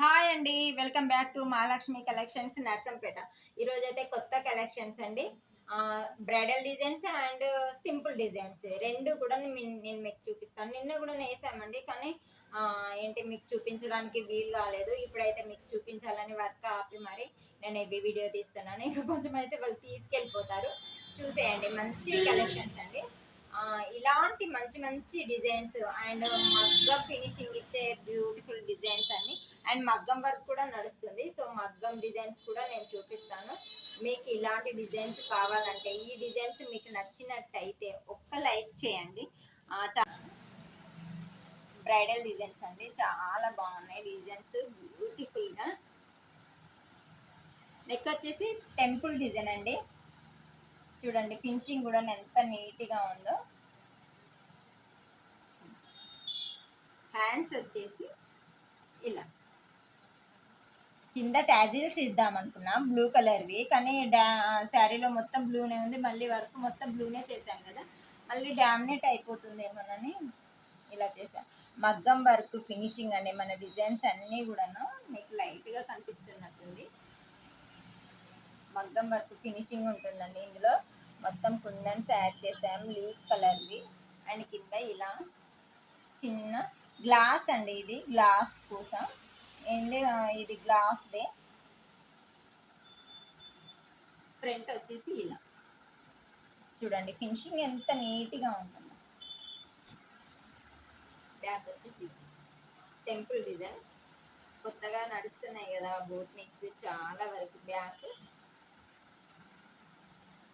Hi అండి welcome back to Mahalakshmi collections Narsampet ఈరోజు అయితే కొత్త కలెక్షన్స్ అండి. Bridal designs and simple designs రెండు కూడా నేను మీకు చూపిస్తాను. నిన్న కూడా వేసామండి కానీ ఏంటి మీకు చూపించడానికి వీలు కాలేదు. ఇప్పుడైతే మీకు చూపించాలని వర్క్ ఆపి మరి నేను ఇవి వీడియో తీస్తున్నాను. ఇంకా కొంచెం అయితే వాళ్ళు తీసుకెళ్ళిపోతారు. చూసేయండి మంచి కలెక్షన్స్ అండి. ఇలాంటి మంచి మంచి డిజైన్స్ అండ్ మగ్గ ఫినిషింగ్ ఇచ్చే బ్యూటిఫుల్ డిజైన్స్ అన్నీ అండ్ మగ్గం వర్క్ కూడా నడుస్తుంది. సో మగ్గం డిజైన్స్ కూడా నేను చూపిస్తాను. మీకు ఇలాంటి డిజైన్స్ కావాలంటే ఈ డిజైన్స్ మీకు నచ్చినట్టయితే ఒక్క లైక్ చేయండి. బ్రైడల్ డిజైన్స్ అండి. చాలా బాగున్నాయి డిజైన్స్. బ్యూటిఫుల్గా. నెక్ వచ్చేసి టెంపుల్ డిజైన్ అండి. చూడండి ఫినిషింగ్ కూడా ఎంత నీట్గా ఉందో. హ్యాండ్స్ వచ్చేసి ఇలా. కింద ట్యాజిల్స్ ఇద్దాం అనుకున్నాం బ్లూ కలర్వి కానీ డా శారీలో మొత్తం బ్లూనే ఉంది. మళ్ళీ వర్క్ మొత్తం బ్లూనే చేశాను కదా. మళ్ళీ డామినేట్ అయిపోతుందేమోనని ఇలా చేశాను మగ్గం వర్క్ ఫినిషింగ్ అండి. మన డిజైన్స్ అన్నీ కూడాను మీకు లైట్గా కనిపిస్తున్నట్టుంది. మగ్గం వర్క్ ఫినిషింగ్ ఉంటుందండి ఇందులో. మొత్తం కుందన్స్ యాడ్ చేసాం లీఫ్ కలర్వి అండ్ కింద ఇలా చిన్న గ్లాస్ అండి ఇది గ్లాస్ పూస ఆ, ఇది గ్లాస్దే. ఫ్రంట్ వచ్చేసి ఇలా. చూడండి ఫినిషింగ్ ఎంత నీట్గా ఉంటుందో. బ్యాక్ వచ్చేసి టెంపుల్ డిజైన్ కొత్తగా నడుస్తున్నాయి కదా బోట్ నెక్స్ చాలా వరకు బ్యాక్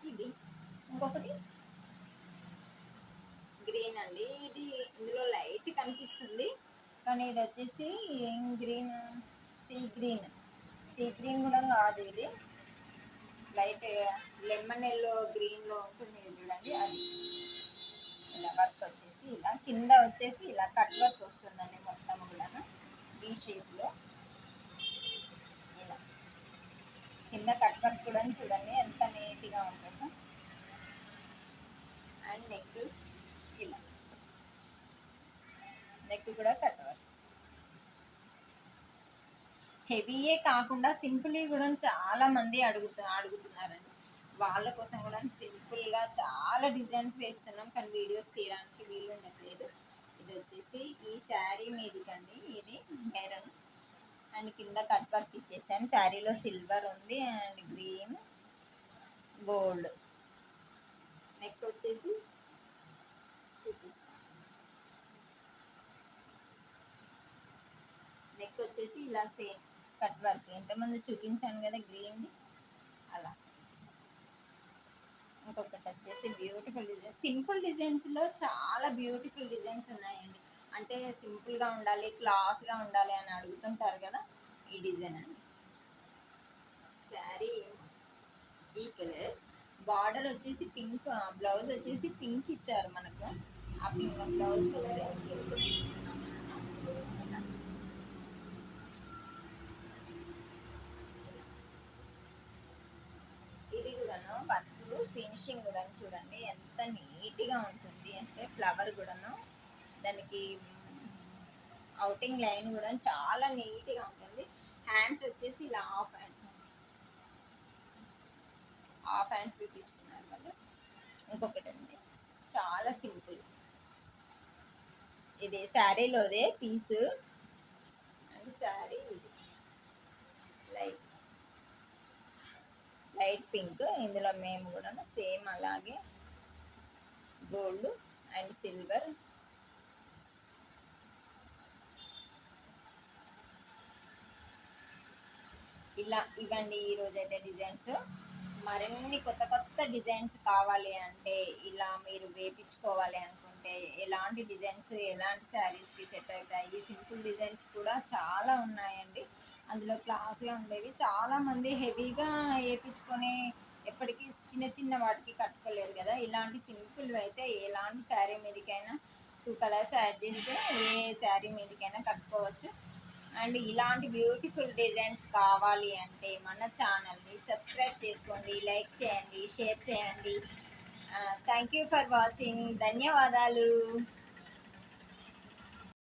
ఇది ఇంకొకటి. గ్రీన్ అండి. ఇది ఇందులో లైట్ కనిపిస్తుంది. కానీ ఇది వచ్చేసి ఏం green? Sea green. Sea green కూడా కాదు ఇది. లైట్ లెమన్ ఎల్లో గ్రీన్లో ఉంటుంది చూడండి అది. ఇలా వర్క్ వచ్చేసి ఇలా కింద వచ్చేసి ఇలా కట్ వర్క్ వస్తుందండి మొత్తం కూడా ఈ షేప్లో. ఇలా. కింద కట్ వర్క్ కూడా చూడండి ఎంత నీట్గా ఉంటుందో. And neck. ఇలా. నెక్ కూడా కట్ వర్క్ హెవీయే కాకుండా సింపుల్ కూడా చాలా మంది అడుగుతు అడుగుతున్నారండి. వాళ్ళ కోసం కూడా సింపుల్గా చాలా డిజైన్స్ వేస్తున్నాం. కానీ వీడియోస్ తీయడానికి వీలు ఉండట్లేదు. ఇది వచ్చేసి ఈ శారీ మీదికండి. ఇది మెరూన్. అండ్ కింద కట్ వర్క్ ఇచ్చేసాం. శారీలో సిల్వర్ ఉంది అండ్ గ్రీన్ గోల్డ్. నెక్ వచ్చేసి చూపిస్తాను. నెక్ వచ్చేసి ఇలా సేమ్ కట్ వర్క్. ఎంతమంది చూపించాను కదా గ్రీన్ది అలా. ఇంకొకటి వచ్చేసి బ్యూటిఫుల్ డిజైన్ సింపుల్ డిజైన్స్లో చాలా బ్యూటిఫుల్ డిజైన్స్ ఉన్నాయండి. అంటే సింపుల్గా ఉండాలి క్లాస్గా ఉండాలి అని అడుగుతుంటారు కదా ఈ డిజైన్ అండి శారీ ఈ కలర్ బార్డర్ వచ్చేసి పింక్ బ్లౌజ్ వచ్చేసి పింక్ ఇచ్చారు మనకు. ఆ పింక్ బ్లౌజ్ కలర్ ఇలా ఇది కూడాను వర్క్ ఫినిషింగ్ కూడా చూడండి ఎంత నీట్గా ఉంటుంది. అంటే ఫ్లవర్ కూడాను దానికి అవుటింగ్ లైన్ కూడా చాలా నీట్గా ఉంటుంది. హ్యాండ్స్ వచ్చేసి ఇలా హాఫ్ హ్యాండ్స్ హాఫ్ హ్యాండ్స్ పెట్టించుకున్నారు వాళ్ళు. ఇంకొకటి అండి చాలా సింపుల్ ఇది శారీలోదే పీసు అండ్ శారీ ఇది లైట్ లైట్ పింక్ ఇందులో మేము కూడా సేమ్ అలాగే గోల్డ్ అండ్ సిల్వర్. ఇలా ఇవ్వండి ఈరోజు అయితే డిజైన్స్. మరిన్ని కొత్త కొత్త డిజైన్స్ కావాలి అంటే ఇలా మీరు వేపించుకోవాలి అనుకుంటే ఎలాంటి డిజైన్స్ ఎలాంటి శారీస్కి సెట్ అవుతాయి? సింపుల్ డిజైన్స్ కూడా చాలా ఉన్నాయండి. అందులో క్లాస్గా ఉండేవి. చాలామంది హెవీగా వేయించుకొని ఎప్పటికీ చిన్న చిన్న వాటికి కట్టుకోలేరు కదా. ఇలాంటి సింపుల్ అయితే ఎలాంటి శారీ మీదకైనా టూ కలర్స్ యాడ్ చేస్తే ఏ శారీ మీదకైనా కట్టుకోవచ్చు. అండ్ ఇలాంటి బ్యూటిఫుల్ డిజైన్స్ కావాలి అంటే మన ఛానల్ని సబ్స్క్రైబ్ చేసుకోండి లైక్ చేయండి షేర్ చేయండి. Thank you for watching. ధన్యవాదాలు.